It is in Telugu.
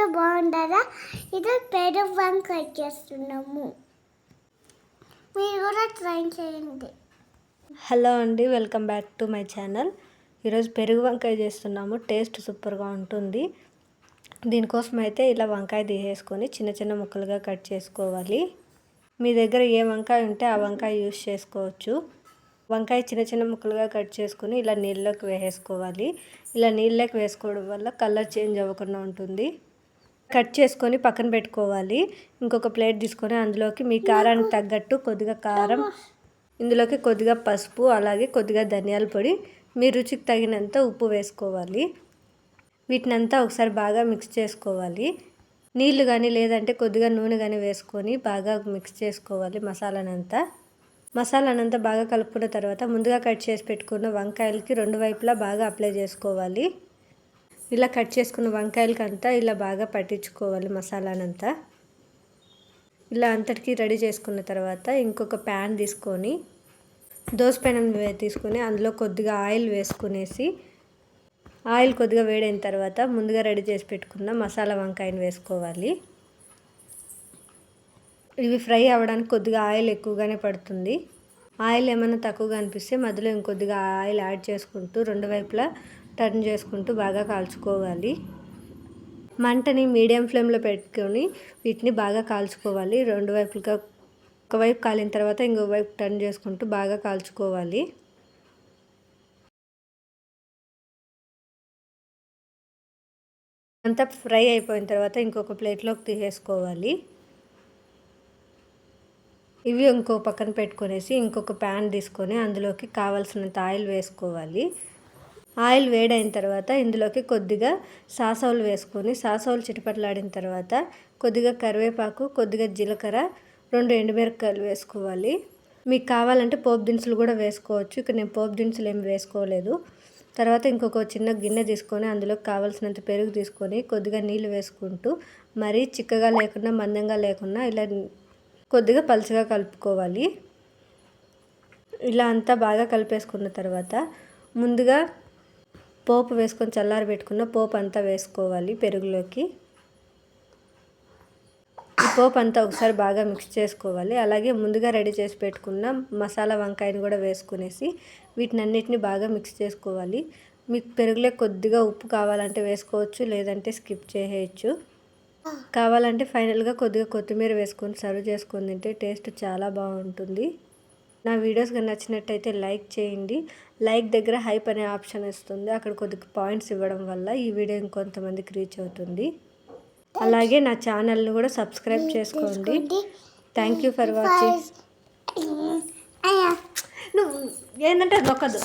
అందరూ బాగుంటారా ఇది పెరుగు వంకాయ వచ్చేస్తున్నాము మీరు కూడా ట్రై చేయండి. హలో అండి welcome back to my channel. ఈరోజు పెరుగు వంకాయ చేస్తున్నాము. టేస్ట్ సూపర్గా ఉంటుంది. దీనికోసం అయితే ఇలా వంకాయ తీసేసుకొని చిన్న చిన్న ముక్కలుగా కట్ చేసుకోవాలి. మీ దగ్గర ఏ వంకాయ ఉంటే ఆ వంకాయ యూస్ చేసుకోవచ్చు. వంకాయ చిన్న చిన్న ముక్కలుగా కట్ చేసుకొని ఇలా నీళ్ళలోకి వేసేసుకోవాలి. ఇలా నీళ్ళలోకి వేసుకోవడం వల్ల కలర్ చేంజ్ అవ్వకుండా ఉంటుంది. కట్ చేసుకొని పక్కన పెట్టుకోవాలి. ఇంకొక ప్లేట్ తీసుకొని అందులోకి మీ కారానికి తగ్గట్టు కొద్దిగా కారం ఇందులోకి కొద్దిగా పసుపు అలాగే కొద్దిగా ధనియాల పొడి మీ రుచికి తగినంత ఉప్పు వేసుకోవాలి. వీటినంతా ఒకసారి బాగా మిక్స్ చేసుకోవాలి. నీళ్ళు కానీ లేదంటే కొద్దిగా నూనె కానీ వేసుకొని బాగా మిక్స్ చేసుకోవాలి మసాలానంతా. మసాలానంతా బాగా కలుపుకున్న తర్వాత ముందుగా కట్ చేసి పెట్టుకున్న వంకాయలకి రెండు వైపులా బాగా అప్లై చేసుకోవాలి. ఇలా కట్ చేసుకున్న వంకాయలకి అంతా ఇలా బాగా పట్టించుకోవాలి మసాలానంతా. ఇలా అంతటికీ రెడీ చేసుకున్న తర్వాత ఇంకొక ప్యాన్ తీసుకొని దోసపెనం తీసుకొని అందులో కొద్దిగా ఆయిల్ వేసుకునేసి ఆయిల్ కొద్దిగా వేడైన తర్వాత ముందుగా రెడీ చేసి పెట్టుకున్న మసాలా వంకాయని వేసుకోవాలి. ఇవి ఫ్రై అవ్వడానికి కొద్దిగా ఆయిల్ ఎక్కువగానే పడుతుంది. ఆయిల్ ఏమైనా తక్కువగా అనిపిస్తే మధ్యలో ఇంకొద్దిగా ఆయిల్ యాడ్ చేసుకుంటూ రెండు వైపులా టర్న్ చేసుకుంటూ బాగా కాల్చుకోవాలి. మంటని మీడియం ఫ్లేమ్లో పెట్టుకొని వీటిని బాగా కాల్చుకోవాలి. రెండు వైపులుగా ఒకవైపు కాలిన తర్వాత ఇంకో వైపు టర్న్ చేసుకుంటూ బాగా కాల్చుకోవాలి. అంతా ఫ్రై అయిపోయిన తర్వాత ఇంకొక ప్లేట్లోకి తీసేసుకోవాలి. ఇవి ఇంకో పక్కన పెట్టుకునేసి ఇంకొక ప్యాన్ తీసుకొని అందులోకి కావాల్సినంత ఆయిల్ వేసుకోవాలి. ఆయిల్ వేడైన తర్వాత ఇందులోకి కొద్దిగా సాసవులు వేసుకొని సాసవులు చిటపట్లాడిన తర్వాత కొద్దిగా కరివేపాకు కొద్దిగా జీలకర్ర రెండు ఎండుమిరపకాయలు వేసుకోవాలి. మీకు కావాలంటే పోపు దినుసులు కూడా వేసుకోవచ్చు. ఇక్కడ నేను పోపు దినుసులు ఏమి వేసుకోలేదు. తర్వాత ఇంకొక చిన్న గిన్నె తీసుకొని అందులో కావాల్సినంత పెరుగు తీసుకొని కొద్దిగా నీళ్ళు వేసుకుంటూ మరీ చిక్కగా లేకుండా మందంగా లేకుండా ఇలా కొద్దిగా పలుచగా కలుపుకోవాలి. ఇలా అంతా బాగా కలిపేసుకున్న తర్వాత ముందుగా పోపు వేసుకొని చల్లారి పెట్టుకున్న పోపు అంతా వేసుకోవాలి పెరుగులోకి. ఈ పోపు అంతా ఒకసారి బాగా మిక్స్ చేసుకోవాలి. అలాగే ముందుగా రెడీ చేసి పెట్టుకున్న మసాలా వంకాయని కూడా వేసుకునేసి వీటిని అన్నిటిని బాగా మిక్స్ చేసుకోవాలి. మీకు పెరుగులో కొద్దిగా ఉప్పు కావాలంటే వేసుకోవచ్చు లేదంటే స్కిప్ చేయవచ్చు కావాలంటే ఫైనల్గా కొద్దిగా కొత్తిమీర వేసుకొని సర్వ్ చేసుకొని తింటే టేస్ట్ చాలా బాగుంటుంది. నా వీడియోస్ కానీ నచ్చినట్టయితే లైక్ చేయండి. లైక్ దగ్గర హైప్ అనే ఆప్షన్ వస్తుంది. అక్కడ కొద్దిగా పాయింట్స్ ఇవ్వడం వల్ల ఈ వీడియో ఇంకొంతమందికి రీచ్ అవుతుంది. అలాగే నా ఛానల్ని కూడా సబ్స్క్రైబ్ చేసుకోండి. థ్యాంక్ యూ ఫర్ వాచింగ్ నువ్వు ఏంటంటే నొక్కదు.